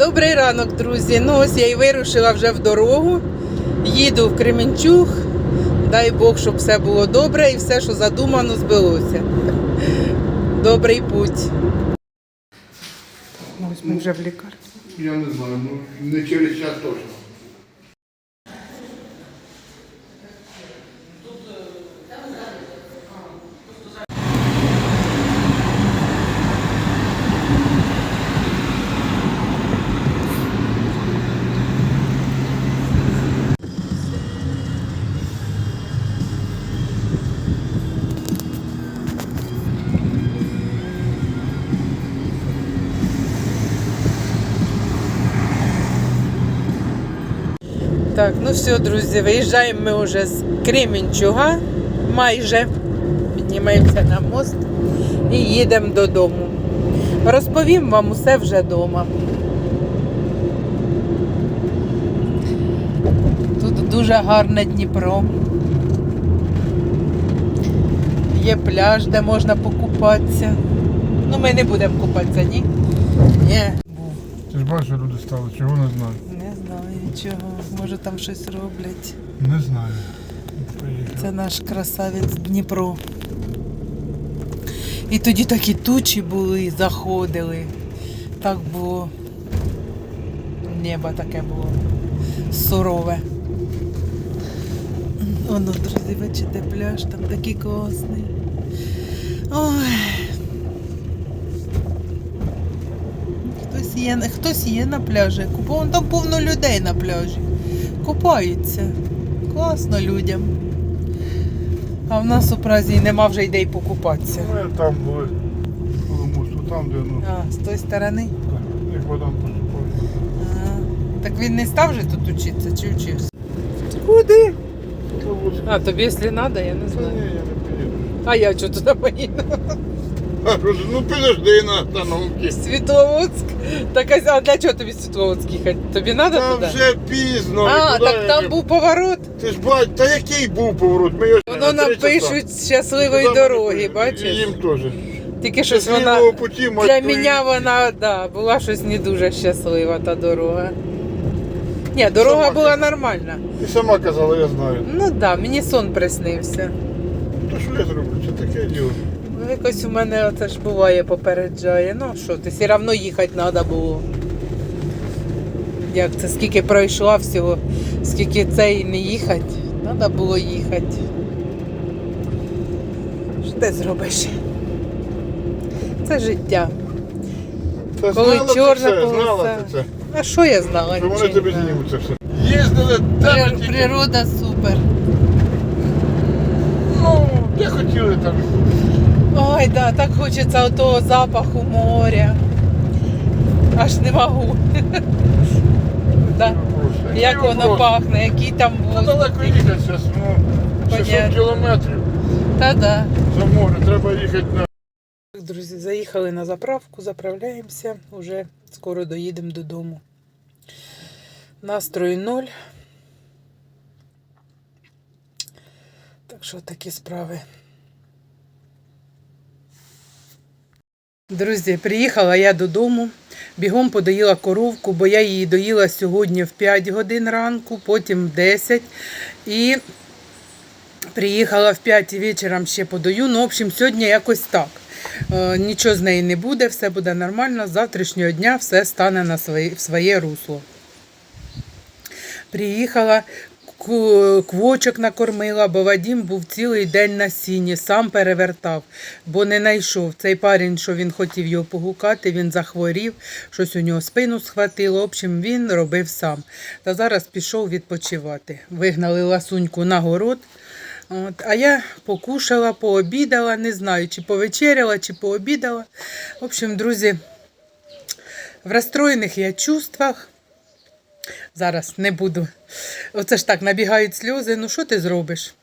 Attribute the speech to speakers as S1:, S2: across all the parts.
S1: Добрий ранок, друзі. Ну ось я і вирушила вже в дорогу. Їду в Кременчуг. Дай Бог, щоб все було добре і все, що задумано, збилося. Добрий путь. Ось ми вже в лікарні.
S2: Я не знаю, ну не через час точно.
S1: Так, ну все, друзі, виїжджаємо ми вже з Кременчуга. Майже піднімаємося на мост і їдемо додому. Розповім вам усе вже вдома. Тут дуже гарне Дніпро. Є пляж, де можна покупатися. Ну, ми не будемо купатися, ні? Ні.
S2: Ти ж бачиш, люди стали, чого не знаю.
S1: Не знаю чого. Може там щось роблять.
S2: Не знаю. Поїхав.
S1: Це наш красавець Дніпро. І тоді такі тучі були, заходили. Так було. Небо таке було сурове. Воно, друзі, бачите, пляж там такий класний. Ой. Хтось є, хтось є на пляжі. Купа- там повно людей на пляжі. Купаються. Класно людям. А в нас у Празі нема вже ідей покупатися.
S2: Ми там були мосту, там, де ну,
S1: А, з тої сторони.
S2: так, вода поступає.
S1: Так він не став же тут учитися чи вчився? Куди? А, тобі якщо треба, я не
S2: Та ні,
S1: знаю.
S2: я не поїду.
S1: А я чого туди поїду?
S2: Ну підожди на остановці.
S1: Світловодськ. Так а для чого тобі Світловодськ їхати? Тобі треба
S2: Там
S1: туди?
S2: вже пізно.
S1: А,
S2: нікуди
S1: так
S2: я
S1: там був поворот.
S2: Ти ж бач, та який був поворот? Ми його
S1: Воно
S2: на три часа.
S1: щасливої дороги, бачиш?
S2: Їм теж.
S1: Тільки щось вона
S2: Щасливого путі, мать
S1: для
S2: твою.
S1: мене вона да, була щось не дуже щаслива та дорога. Ні, дорога
S2: Сама
S1: була
S2: казала.
S1: нормальна.
S2: Ти сама казала, я знаю.
S1: Ну так, да, мені сон приснився.
S2: То що я зроблю? Це таке діло.
S1: Якось у мене оце ж буває, попереджає. Ну що ти, все одно їхати треба було. Як це, скільки пройшла всього, скільки це і не їхати, треба було їхати. Що ти зробиш? Це життя.
S2: Та
S1: Коли
S2: знала ти
S1: чорна
S2: це,
S1: полоса.
S2: знала ти це.
S1: А що я знала?
S2: Що вони
S1: Нічого
S2: тобі
S1: не
S2: знімуть це все. Їздили там
S1: При-
S2: тільки.
S1: Природа супер.
S2: Ну, де хотіли там.
S1: Ой, да, так хочеться того запаху моря. Аж не можу. Да. Як воно пахне, який там
S2: Та
S1: воздух.
S2: далеко їхати зараз, ну, 600
S1: Понятно.
S2: кілометрів
S1: Та да.
S2: за море. Треба їхати на
S1: Друзі, заїхали на заправку, заправляємося, вже скоро доїдемо додому. Настрою ноль. Так що такі справи. Друзі, приїхала я додому, бігом подоїла коровку, бо я її доїла сьогодні в 5 годин ранку, потім в 10. І приїхала в 5 вечором ще подаю. Ну, в общем, сьогодні якось так. Е, Нічого з неї не буде, все буде нормально. З завтрашнього дня все стане на своє, в своє русло. Приїхала, квочок накормила, бо Вадім був цілий день на сіні, сам перевертав, бо не знайшов. Цей парень, що він хотів його погукати, він захворів, щось у нього спину схватило. В общем, він робив сам. Та зараз пішов відпочивати. Вигнали ласуньку на город. От, а я покушала, пообідала, не знаю, чи повечеряла, чи пообідала. В общем, друзі, в розстроєних я чувствах. Зараз не буду. Оце ж так, набігають сльози. Ну що ти зробиш?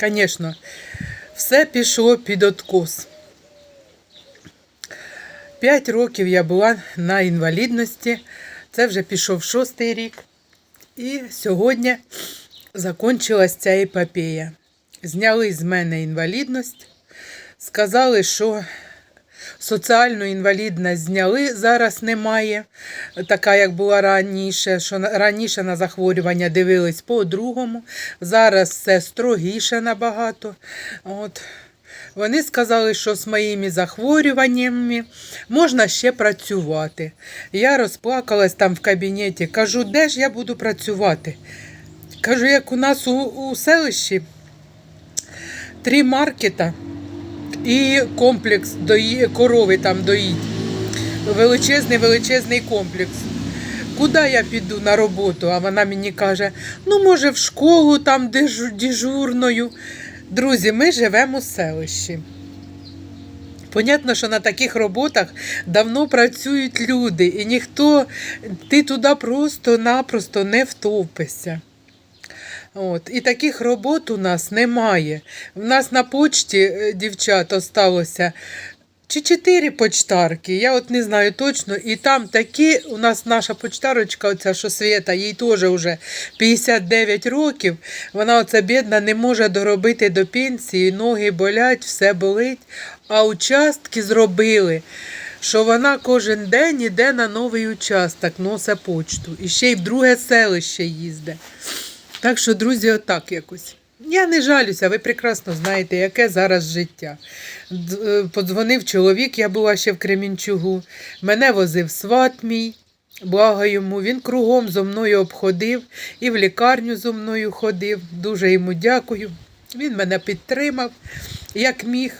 S1: Звісно, все пішло під откос. П'ять років я була на інвалідності. Це вже пішов шостий рік. І сьогодні закінчилась ця епопея. Зняли з мене інвалідність, сказали, що Соціальну інвалідність зняли, зараз немає, така як була раніше, що раніше на захворювання дивились по-другому, зараз все строгіше набагато. От. Вони сказали, що з моїми захворюваннями можна ще працювати. Я розплакалась там в кабінеті. Кажу, де ж я буду працювати? Кажу, як у нас у, у селищі три маркета і комплекс дої, корови там доїть. Величезний, величезний комплекс. Куди я піду на роботу? А вона мені каже: ну, може, в школу там дежу- дежурною. Друзі, ми живемо у селищі. Понятно, що на таких роботах давно працюють люди, і ніхто, ти туди просто-напросто не втовпишся. От. І таких робот у нас немає. У нас на почті е, дівчат осталося чи чотири почтарки, я от не знаю точно. І там такі, у нас наша почтарочка, оця що Свєта, їй теж вже 59 років. Вона оця бідна не може доробити до пенсії, ноги болять, все болить. А участки зробили, що вона кожен день іде на новий участок, носить почту. І ще й в друге селище їздить. Так що, друзі, отак якось. Я не жалюся, ви прекрасно знаєте, яке зараз життя. Е, Подзвонив чоловік, я була ще в Кремінчугу. Мене возив сват мій, благо йому. Він кругом зо мною обходив і в лікарню зо мною ходив. Дуже йому дякую. Він мене підтримав, як міг.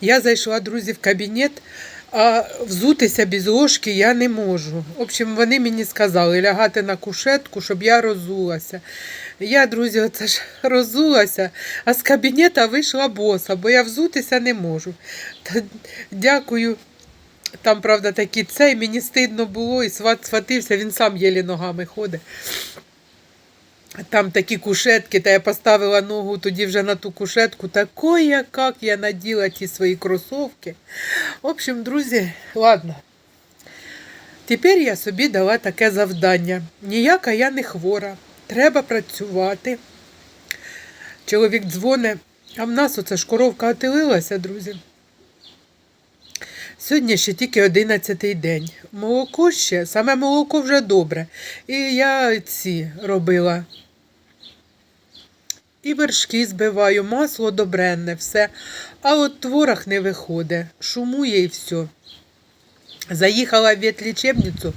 S1: Я зайшла, друзі, в кабінет, а взутися без ложки я не можу. В общем, вони мені сказали лягати на кушетку, щоб я розулася. Я, друзі, оце ж розулася, а з кабінета вийшла боса, бо я взутися не можу. Та дякую. Там, правда, такий цей, мені стидно було, і сват схватився, він сам єлі ногами ходить. Там такі кушетки, та я поставила ногу тоді вже на ту кушетку. Такой, як я наділа ті свої кросовки. В общем, друзі, ладно. Тепер я собі дала таке завдання. Ніяка я не хвора. Треба працювати. Чоловік дзвоне, а в нас оце ж коровка отелилася, друзі. Сьогодні ще тільки одинадцятий день. Молоко ще, саме молоко вже добре. І я ці робила. І вершки збиваю, масло добренне, все. А от творог не виходить, шумує і все. Заїхала в ветлічебницю,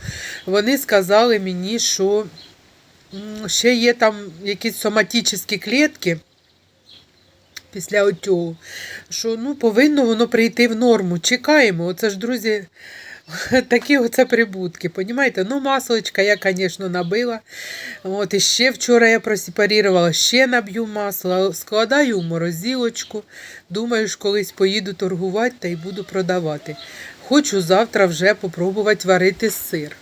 S1: вони сказали мені, що ще є там якісь соматичні клітки після отьогу, що ну, повинно воно прийти в норму. Чекаємо. Оце ж, друзі, такі оце прибутки. Понімаєте? Ну, масличка я, звісно, набила. От, і ще вчора я просепарувала, ще наб'ю масло, складаю в морозилочку. Думаю, ж колись поїду торгувати та й буду продавати. Хочу завтра вже попробувати варити сир.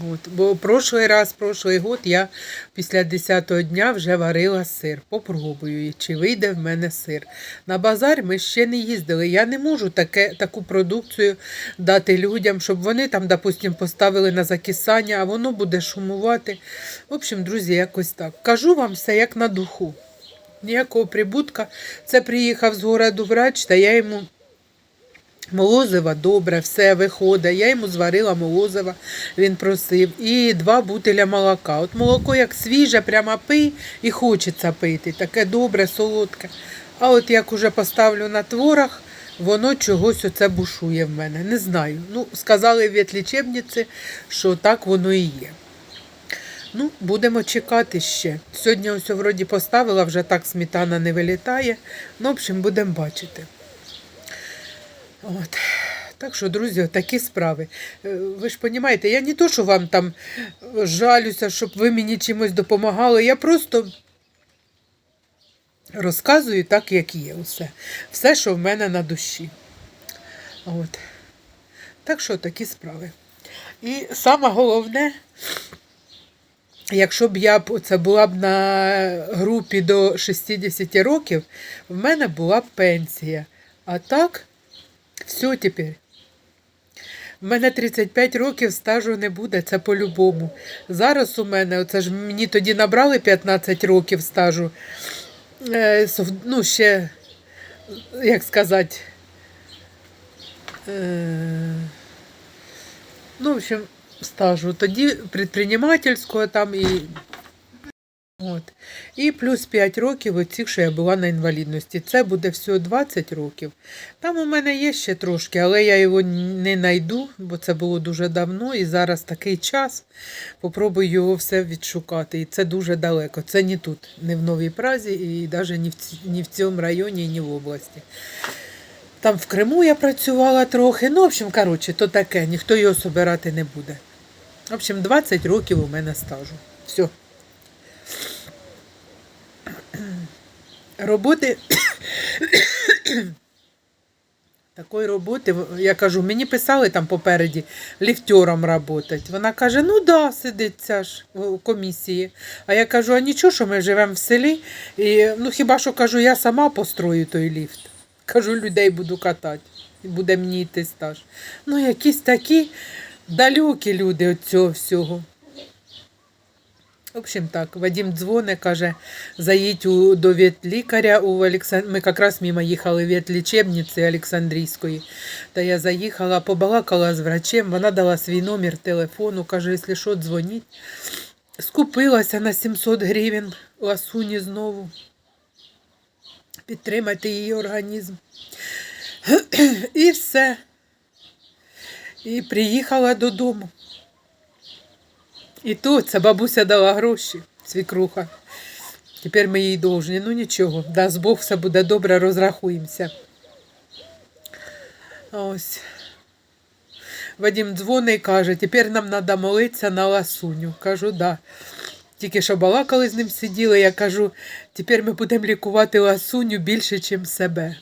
S1: От, бо прошлий раз, прошлий год я після 10-го дня вже варила сир. Попробую, чи вийде в мене сир. На базар ми ще не їздили. Я не можу таке, таку продукцію дати людям, щоб вони там, допустим, поставили на закисання, а воно буде шумувати. В общем, друзі, якось так. Кажу вам все як на духу. Ніякого прибутка. Це приїхав з городу врач, та я йому Молозива добре, все виходить. Я йому зварила молозива, він просив. І два бутиля молока. От молоко як свіже, прямо пий і хочеться пити. Таке добре, солодке. А от як уже поставлю на творог, воно чогось оце бушує в мене. Не знаю. Ну, сказали в ветлічебниці, що так воно і є. Ну, будемо чекати ще. Сьогодні ось вроді поставила, вже так сметана не вилітає. Ну, в общем, будемо бачити. От. Так що, друзі, такі справи. Е, Ви ж розумієте, я не то, що вам там жалюся, щоб ви мені чимось допомагали. Я просто розказую так, як є усе. Все, що в мене на душі. От. Так що такі справи. І саме головне, якщо б я б це була б на групі до 60 років, в мене була б пенсія. А так. Все тепер. У мене 35 років стажу не буде, це по-любому. Зараз у мене, оце ж мені тоді набрали 15 років стажу. Е, ну, ще, як сказати, Е, ну, в общем, стажу. Тоді предпринимательського там і. От. І плюс 5 років оцих, що я була на інвалідності. Це буде всього 20 років. Там у мене є ще трошки, але я його не знайду, бо це було дуже давно, і зараз такий час. Попробую його все відшукати. І це дуже далеко. Це не тут, не в Новій Празі, і навіть не в, цьому районі, і не в області. Там в Криму я працювала трохи. Ну, в общем, коротше, то таке, ніхто його собирати не буде. В общем, 20 років у мене стажу. Все. Роботи. Такої роботи, я кажу, мені писали там попереді ліфтером працювати. Вона каже, ну да, сидить ця ж в комісії. А я кажу, а нічого, що ми живемо в селі. І, ну хіба що кажу, я сама построю той ліфт. Кажу, людей буду катати. Буде мені йти стаж. Ну, якісь такі далекі люди від цього всього. В общем так, Вадим дзвоне, каже, заїдь у, до ветлікаря у Олександ... Ми якраз мимо їхали ветлічебниці Олександрійської. Та я заїхала, побалакала з врачем, вона дала свій номер телефону, каже, якщо що, дзвоніть. Скупилася на 700 гривень ласуні знову. Підтримати її організм. І все. І приїхала додому. І то це бабуся дала гроші, свікруха. Тепер ми їй должні. Ну нічого, дасть Бог, все буде добре, розрахуємося. Ось. Вадим дзвонить і каже, тепер нам треба молитися на ласуню. Кажу, да. Тільки що балакали з ним сиділи, я кажу, тепер ми будемо лікувати ласуню більше, ніж себе.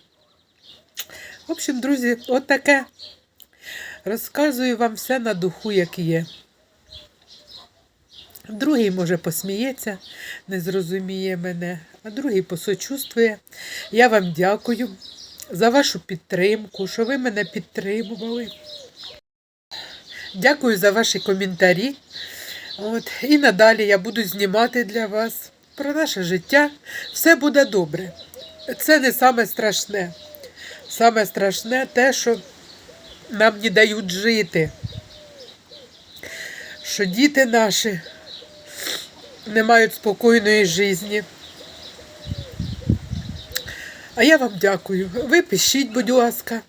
S1: В общем, друзі, от таке. Розказую вам все на духу, як є. Другий, може, посміється, не зрозуміє мене, а другий посочувствує. Я вам дякую за вашу підтримку, що ви мене підтримували. Дякую за ваші коментарі. От. І надалі я буду знімати для вас про наше життя. Все буде добре. Це не саме страшне. Саме страшне те, що нам не дають жити. Що діти наші не мають спокійної житті. А я вам дякую. Ви пишіть, будь ласка.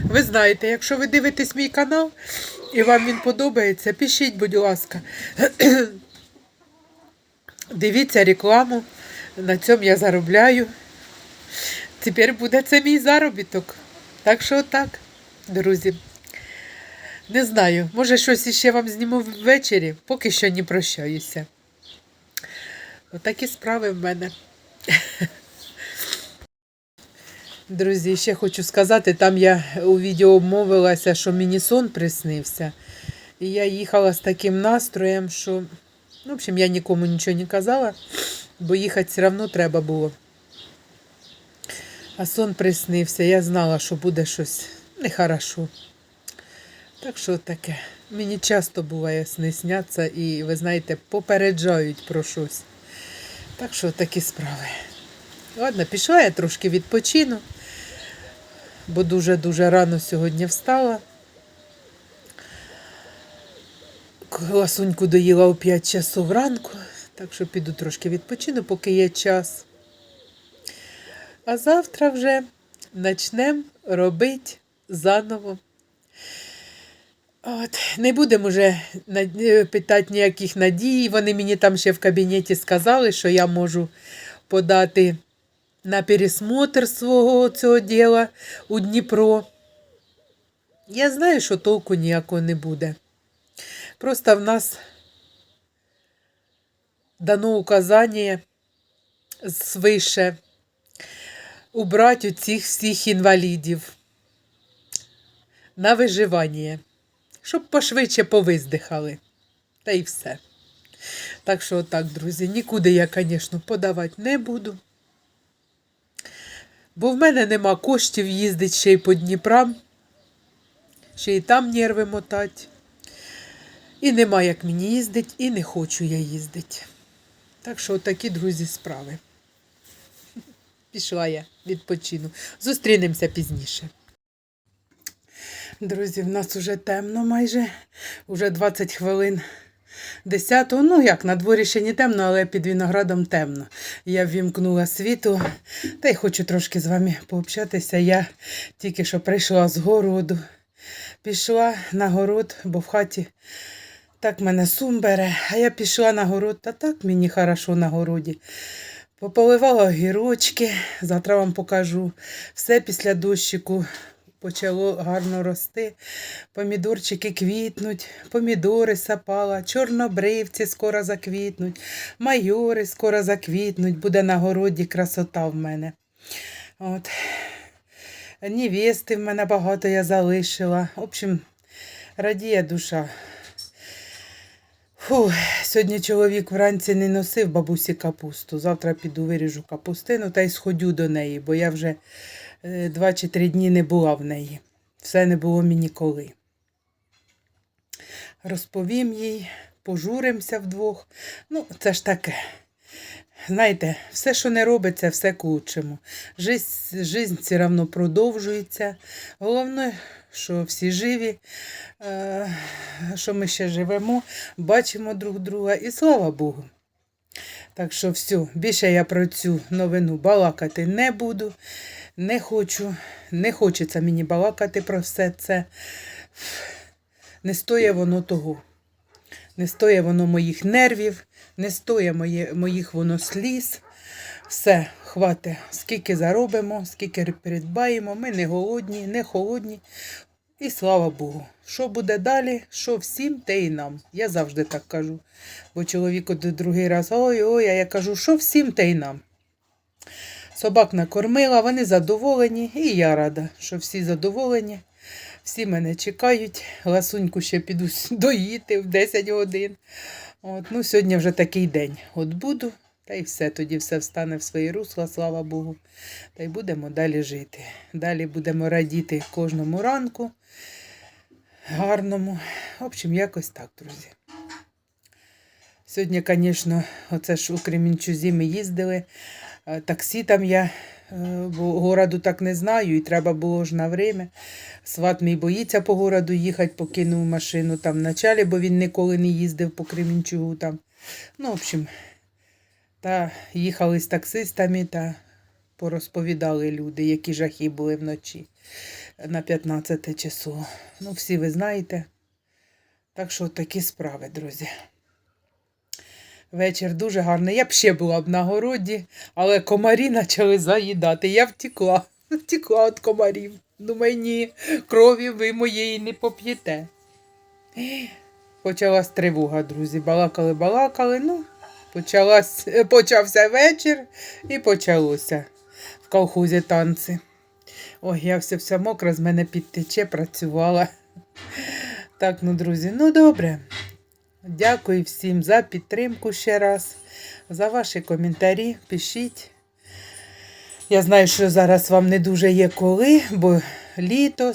S1: Ви знаєте, якщо ви дивитесь мій канал і вам він подобається, пишіть, будь ласка. Дивіться рекламу. На цьому я заробляю. Тепер буде це мій заробіток. Так що так, друзі. Не знаю, може щось іще вам зніму ввечері, поки що не прощаюся. Отакі справи в мене. Друзі, ще хочу сказати, там я у відео обмовилася, що мені сон приснився. І я їхала з таким настроєм, що, ну, в общем, я нікому нічого не казала, бо їхати все одно треба було. А сон приснився, я знала, що буде щось нехорошо. Так що таке. Мені часто буває сни сняться і, ви знаєте, попереджають про щось. Так що такі справи. Ладно, пішла я трошки відпочину, бо дуже-дуже рано сьогодні встала. Ласуньку доїла о 5 часов ранку, так що піду трошки відпочину, поки є час. А завтра вже почнемо робити заново. От, не будемо вже питати ніяких надій. Вони мені там ще в кабінеті сказали, що я можу подати на пересмотр свого цього діла у Дніпро. Я знаю, що толку ніякого не буде. Просто в нас дано указання свише убрати цих всіх інвалідів на виживання, щоб пошвидше повиздихали. Та й все. Так що, отак, друзі, нікуди я, звісно, подавати не буду. Бо в мене нема коштів їздити ще й по Дніпрам, ще й там нерви мотати. І нема як мені їздити, і не хочу я їздити. Так що, такі, друзі, справи. Пішла я, відпочину. Зустрінемося пізніше. Друзі, в нас уже темно майже, уже 20 хвилин. 10, ну як, на дворі ще не темно, але під виноградом темно. Я ввімкнула світло та й хочу трошки з вами пообщатися. Я тільки що прийшла з городу, пішла на город, бо в хаті так мене сум бере, а я пішла на город, та так мені хорошо на городі. Пополивала огірочки, завтра вам покажу. Все після дощику почало гарно рости. Помідорчики квітнуть, помідори сапала, чорнобривці скоро заквітнуть, майори скоро заквітнуть, буде на городі красота в мене. От. Невести в мене багато я залишила. В общем, радіє душа. Фу, сьогодні чоловік вранці не носив бабусі капусту. Завтра піду виріжу капустину та й сходю до неї, бо я вже два чи три дні не була в неї. Все не було мені коли. Розповім їй, пожуримося вдвох. Ну, це ж таке. Знаєте, все, що не робиться, все к. Жизнь, жизнь все одно продовжується. Головне, що всі живі, е, що ми ще живемо, бачимо друг друга і слава Богу. Так що все, більше я про цю новину балакати не буду. Не хочу, не хочеться мені балакати про все це. Не стоє воно того. Не стоє воно моїх нервів, не стоє моє, моїх воно сліз. Все, хвате, скільки заробимо, скільки придбаємо, ми не голодні, не холодні. І слава Богу. Що буде далі, що всім, те і нам. Я завжди так кажу. Бо чоловіку другий раз ой-ой, а я кажу, що всім, те й нам. Собак накормила, вони задоволені, і я рада, що всі задоволені. Всі мене чекають. Ласуньку ще піду доїти в 10 годин. От, ну, сьогодні вже такий день. От буду, та й все, тоді все встане в свої русла, слава Богу. Та й будемо далі жити. Далі будемо радіти кожному ранку. Гарному. В общем, якось так, друзі. Сьогодні, звісно, оце ж у Кремінчузі ми їздили. Е, Таксі там я, е, городу так не знаю, і треба було ж на время. Сват мій боїться по городу їхати, покинув машину там в началі, бо він ніколи не їздив по Кремінчугу там. Ну, в общем, та їхали з таксистами та порозповідали люди, які жахи були вночі на 15 число. Ну, всі ви знаєте. Так що такі справи, друзі. Вечір дуже гарний. Я б ще була б на городі, але комарі почали заїдати. Я втекла. Втекла від комарів. Думаю, ні, крові ви моєї не поп'єте. Почалась тривога, друзі. Балакали, балакали. Ну, почалась, почався вечір і почалося в колхозі танці. Ой, я все вся мокра, з мене підтече, працювала. Так, ну, друзі, ну добре. Дякую всім за підтримку ще раз, за ваші коментарі. Пишіть. Я знаю, що зараз вам не дуже є коли, бо літо,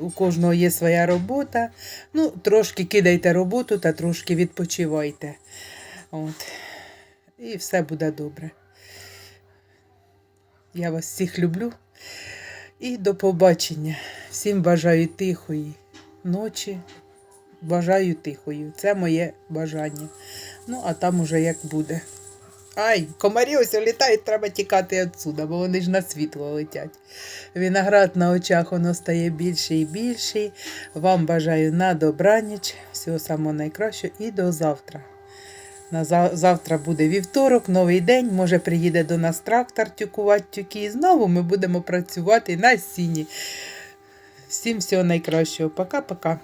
S1: у кожного є своя робота. Ну, трошки кидайте роботу та трошки відпочивайте. От. І все буде добре. Я вас всіх люблю. І до побачення. Всім бажаю тихої ночі. Бажаю тихою. Це моє бажання. Ну, а там уже як буде. Ай, комарі ось літають, треба тікати відсюди, бо вони ж на світло летять. Виноград на очах воно стає більше і більше. Вам бажаю на добраніч. Всього самого найкращого і до завтра. На завтра буде вівторок, новий день. Може, приїде до нас трактор тюкувати тюки. І знову ми будемо працювати на сіні. Всім всього найкращого. Пока-пока.